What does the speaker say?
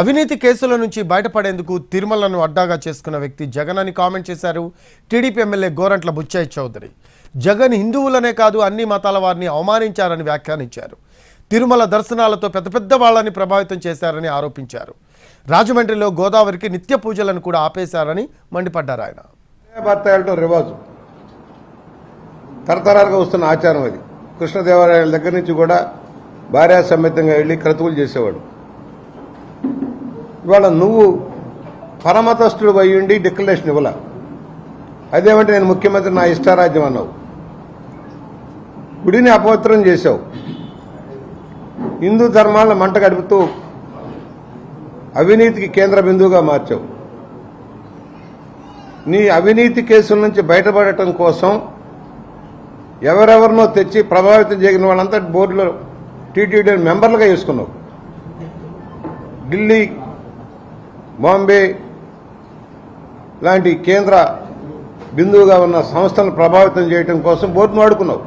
అవినీతి కేసుల నుంచి బయటపడేందుకు తిరుమలను అడ్డాగా చేసుకున్న వ్యక్తి జగన్ అని కామెంట్ చేశారు. TDP MLA Gorantla Buchaiah Chowdary. Jagan హిందువులనే కాదు అన్ని మతాల వారిని అవమానించారని వ్యాఖ్యానించారు. తిరుమల దర్శనాలతో పెద్ద పెద్ద వాళ్ళని ప్రభావితం చేశారని ఆరోపించారు. రాజమండ్రిలో గోదావరికి నిత్య పూజలను కూడా ఆపేశారని మండిపడ్డారు ఆయన. భర్త రివాజు. తరతరాలుగా వస్తున్న ఆచారం అది. కృష్ణదేవరాయల దగ్గర నుంచి కూడా భార్యా సమేతంగా వెళ్ళి క్రతువులు చేసేవాడు. ఇవాళ నువ్వు పరమతస్థుడు అయ్యుండి డిక్లరేషన్ ఇవ్వాల. అదేమంటే నేను ముఖ్యమంత్రి నా ఇష్టారాజ్యం అన్నావు. గుడిని అపవిత్రం చేశావు. హిందూ ధర్మాలను మంట గడుపుతూ అవినీతికి కేంద్ర బిందువుగా మార్చావు. నీ అవినీతి కేసుల నుంచి బయటపడటం కోసం ఎవరెవరినో తెచ్చి ప్రభావితం చేసిన వాళ్ళంతా బోర్డులో టీటీడీ మెంబర్లుగా వేసుకున్నావు. ఢిల్లీ బాంబే లాంటి కేంద్ర బిందువుగా ఉన్న సంస్థలను ప్రభావితం చేయడం కోసం బోర్డును వాడుకున్నావు.